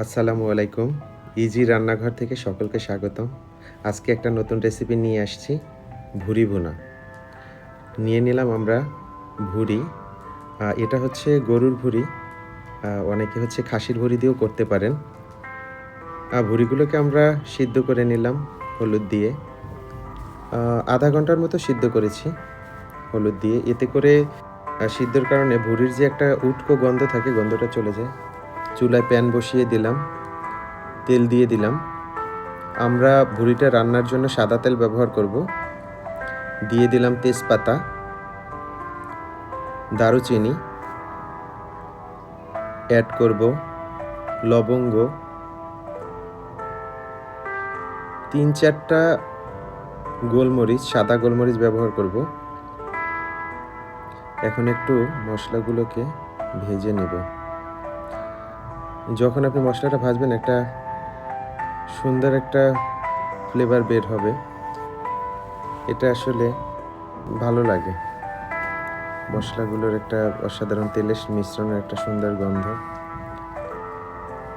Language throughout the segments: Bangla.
আসসালামু আলাইকুম। ইজি রান্নাঘর থেকে সকলকে স্বাগতম। আজকে একটা নতুন রেসিপি নিয়ে আসছি, ভুরি ভুনা। নিয়ে নিলাম আমরা ভুরি। এটা হচ্ছে গরুর ভুরি। অনেকে হচ্ছে খাসির ভুরি দিয়েও করতে পারেন। ভুরিগুলোকে আমরা সিদ্ধ করে নিলাম হলুদ দিয়ে। আধা ঘণ্টার মতো সিদ্ধ করেছি হলুদ দিয়ে। এতে করে সিদ্ধর কারণে ভুরির যে একটা উটকো গন্ধ থাকে, গন্ধটা চলে যায়। চুলায় প্যান বসিয়ে দিলাম, তেল দিয়ে দিলাম। আমরা ভুড়িটা রান্নার জন্য সাদা তেল ব্যবহার করব। দিয়ে দিলাম তেজপাতা, দারুচিনি অ্যাড করব লবঙ্গ। তিন চারটা গোলমরিচ, সাদা গোলমরিচ ব্যবহার করব। এখন একটু মশলাগুলোকে ভেজে নেব। যখন আপনি মশলাটা ভাজবেন, একটা সুন্দর একটা ফ্লেভার বের হবে। এটা আসলে ভালো লাগে। মশলাগুলোর একটা অসাধারণ তেলের মিশ্রণের একটা সুন্দর গন্ধ।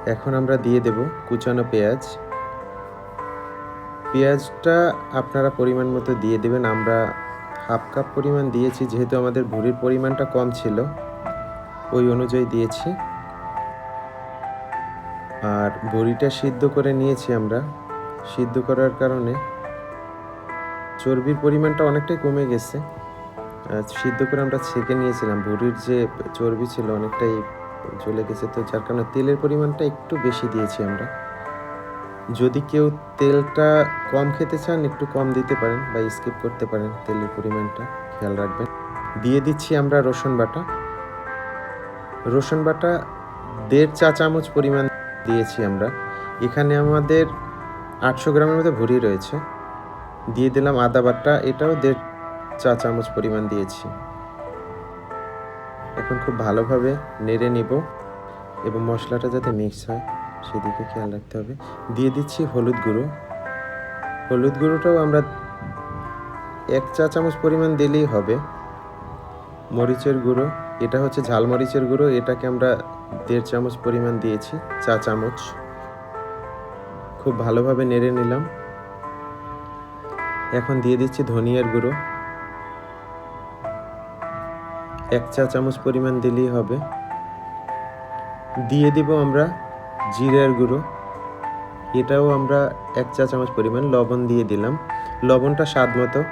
এখন আমরা দিয়ে দেব কুচানো পেঁয়াজ। পেঁয়াজটা আপনারা পরিমাণ মতো দিয়ে দেবেন। আমরা হাফ কাপ পরিমাণ দিয়েছি, যেহেতু আমাদের ভুঁড়ির পরিমাণটা কম ছিল, ওই অনুযায়ী দিয়েছি। আর বড়িটা সিদ্ধ করে নিয়েছি আমরা। সিদ্ধ করার কারণে চর্বির পরিমাণটা অনেকটাই কমে গেছে। সিদ্ধ করে আমরা ছেঁকে নিয়েছিলাম। বড়ির যে চর্বি ছিল অনেকটাই চলে গেছে, তো যার কারণে তেলের পরিমাণটা একটু বেশি দিয়েছি আমরা। যদি কেউ তেলটা কম খেতে চান, একটু কম দিতে পারেন বা স্কিপ করতে পারেন তেলের পরিমাণটা, খেয়াল রাখবেন। দিয়ে দিচ্ছি আমরা রসুন বাটা। রসুন বাটা দেড় চা চামচ পরিমাণ দিয়েছি আমরা। এখানে আমাদের আটশো গ্রামের মতো ভুড়ি রয়েছে। দিয়ে দিলাম আদা বাটা, এটাও দেড় চা চামচ পরিমাণ দিয়েছি। এখন খুব ভালোভাবে নেড়ে নিব এবং মশলাটা যাতে মিক্স হয়, সেদিকে খেয়াল রাখতে হবে। দিয়ে দিচ্ছি হলুদ গুঁড়ো। হলুদ গুঁড়োটাও আমরা এক চা চামচ পরিমাণ দিলেই হবে। মরিচের গুঁড়ো, এটা হচ্ছে ঝাল মরিচের গুঁড়ো, এটাকে আমরা দেড় চামচ পরিমাণ দিয়েছি, চা চামচ। খুব ভালোভাবে নেড়ে নিলাম। এখন দিয়ে দিচ্ছি ধনিয়ার গুঁড়ো। এক চা চামচ পরিমাণ দিলেই হবে। দিয়ে দিব আমরা জিরার গুঁড়ো। এটাও আমরা এক চা চামচ পরিমাণ লবণ দিয়ে দিলাম। লবণটা স্বাদ মতো।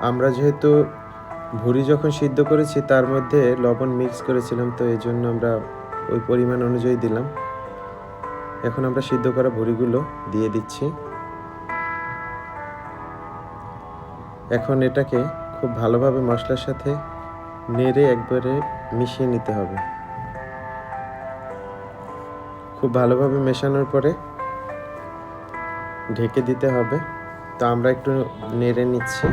আমরা যেহেতু ভুড়ি যখন সিদ্ধ করেছি, তার মধ্যে লবণ মিক্স করেছিলাম, তো এই জন্য আমরা ওই পরিমাণ অনুযায়ী দিলাম। এখন আমরা সিদ্ধ করা ভুড়িগুলো দিয়ে দিচ্ছি। এখন এটাকে খুব ভালোভাবে মশলার সাথে নেড়ে একবারে মিশিয়ে নিতে হবে। খুব ভালোভাবে মেশানোর পরে ঢেকে দিতে হবে। তো আমরা একটু নেড়ে নিচ্ছি,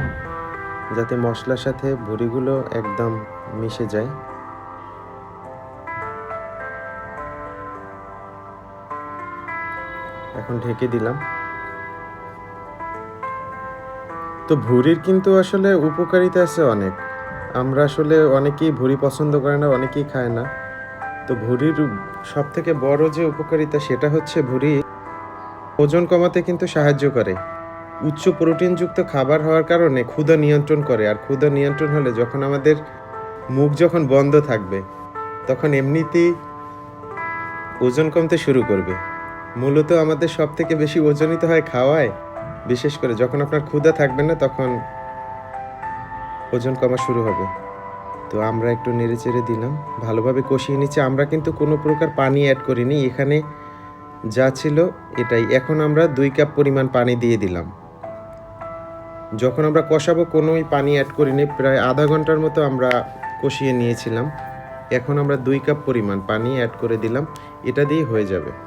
যাতে মশলার সাথে ভুড়িগুলো একদম মিশে যায়। এখন ঢেকে দিলাম। তো ভুড়ির কিন্তু আসলে উপকারিতা আছে অনেক। আমরা আসলে অনেকেই ভুড়ি পছন্দ করে না, অনেকেই খায় না। তো ভুড়ির সব থেকে বড় যে উপকারিতা সেটা হচ্ছে ভুড়ি ওজন কমাতে কিন্তু সাহায্য করে। উচ্চ প্রোটিনযুক্ত খাবার হওয়ার কারণে ক্ষুধা নিয়ন্ত্রণ করে, আর ক্ষুধা নিয়ন্ত্রণ হলে যখন আমাদের মুখ যখন বন্ধ থাকবে, তখন এমনিতেই ওজন কমতে শুরু করবে। মূলত আমাদের সব থেকে বেশি ওজনই তো হয় খাওয়ায়। বিশেষ করে যখন আপনার ক্ষুধা থাকবে না, তখন ওজন কমা শুরু হবে। তো আমরা একটু নেড়ে চেড়ে দিলাম। ভালোভাবে কষিয়ে নিচ্ছি। আমরা কিন্তু কোনো প্রকার পানি অ্যাড করিনি। এখানে যা ছিল এটাই। এখন আমরা দুই কাপ পরিমাণ পানি দিয়ে দিলাম। যখন আমরা কষাবো, কোনোই পানি অ্যাড করিনি। প্রায় আধা ঘণ্টার মতো আমরা কষিয়ে নিয়েছিলাম। এখন আমরা দুই কাপ পরিমাণ পানি অ্যাড করে দিলাম। এটা দিয়ে হয়ে যাবে।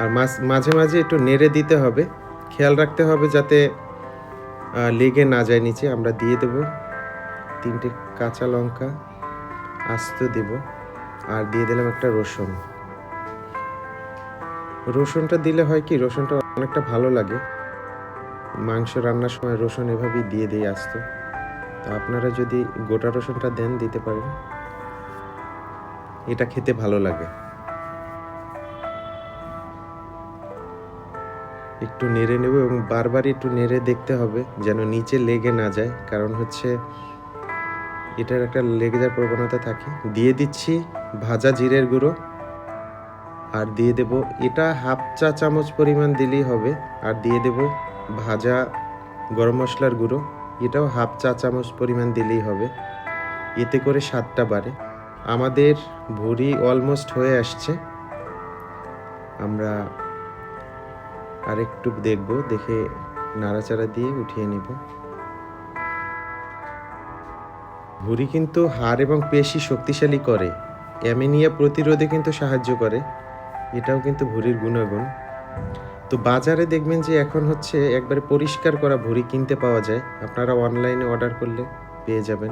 আর মাঝ- মাঝে একটু নেড়ে দিতে হবে। খেয়াল রাখতে হবে যাতে লেগে না যায় নিচে। আমরা দিয়ে দেব তিনটে কাঁচা লঙ্কা আস্ত দেব আর দিয়ে দিলাম একটা রসুন। রসুনটা দিলে হয় কি, রসুনটা অনেকটা ভালো লাগে। মাংস রান্নার সময় রসুন এভাবেই দিয়ে দিই আসতো। তো আপনারা যদি গোটা রসুনটা দেন, দিতে পারেন। এটা খেতে ভালো লাগে। একটু নেড়ে নেব এবং বারবার একটু নেড়ে দেখতে হবে যেন নিচে লেগে না যায়। কারণ হচ্ছে এটার একটা লেগে যাওয়ার প্রবণতা থাকে। দিয়ে দিচ্ছি ভাজা জিরের গুঁড়ো। আর দিয়ে দেব এটা হাফ চা চামচ পরিমাণ দিলেই হবে। আর দিয়ে দেব ভাজা গরম মশলার গুঁড়ো। এটাও হাফ চা চামচ পরিমাণ দিলেই হবে। এতে করে স্বাদটা বাড়ে। আমাদের ভুড়ি অলমোস্ট হয়ে আসছে। আমরা আরেকটু দেখব, দেখে নাড়াচাড়া দিয়ে উঠিয়ে নিব। ভুঁড়ি কিন্তু হাড় এবং পেশি শক্তিশালী করে। অ্যামিনিয়া প্রতিরোধে কিন্তু সাহায্য করে। এটাও কিন্তু ভুঁড়ির গুণাগুণ। তো বাজারে দেখবেন যে এখন হচ্ছে একবারে পরিষ্কার করা ভুঁড়ি কিনতে পাওয়া যায়। আপনারা অনলাইনে অর্ডার করলে পেয়ে যাবেন।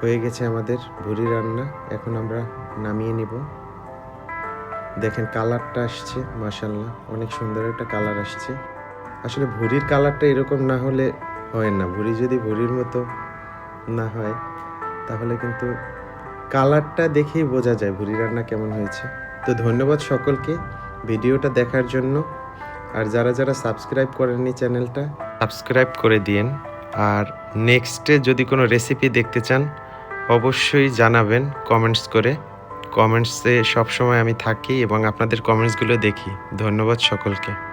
হয়ে গেছে আমাদের ভুঁড়ি রান্না। এখন আমরা নামিয়ে নিব। দেখেন কালারটা আসছে মাশাল্লাহ অনেক সুন্দর একটা কালার আসছে। আসলে ভুঁড়ির কালারটা এরকম না হলে হয় না, ভুঁড়ি যদি ভুঁড়ির মতো না হয়, তাহলে কিন্তু কালারটা দেখেই বোঝা যায় ভুঁড়ি রান্না কেমন হয়েছে। তো ধন্যবাদ সকলকে ভিডিওটা দেখার জন্য, আর যারা যারা সাবস্ক্রাইব করেননি চ্যানেলটা, সাবস্ক্রাইব করে দিন আর নেক্সটে যদি কোনো রেসিপি দেখতে চান, অবশ্যই জানাবেন কমেন্টস করে। কমেন্টসে সবসময় আমি থাকি এবং আপনাদের কমেন্টসগুলো দেখি। ধন্যবাদ সকলকে।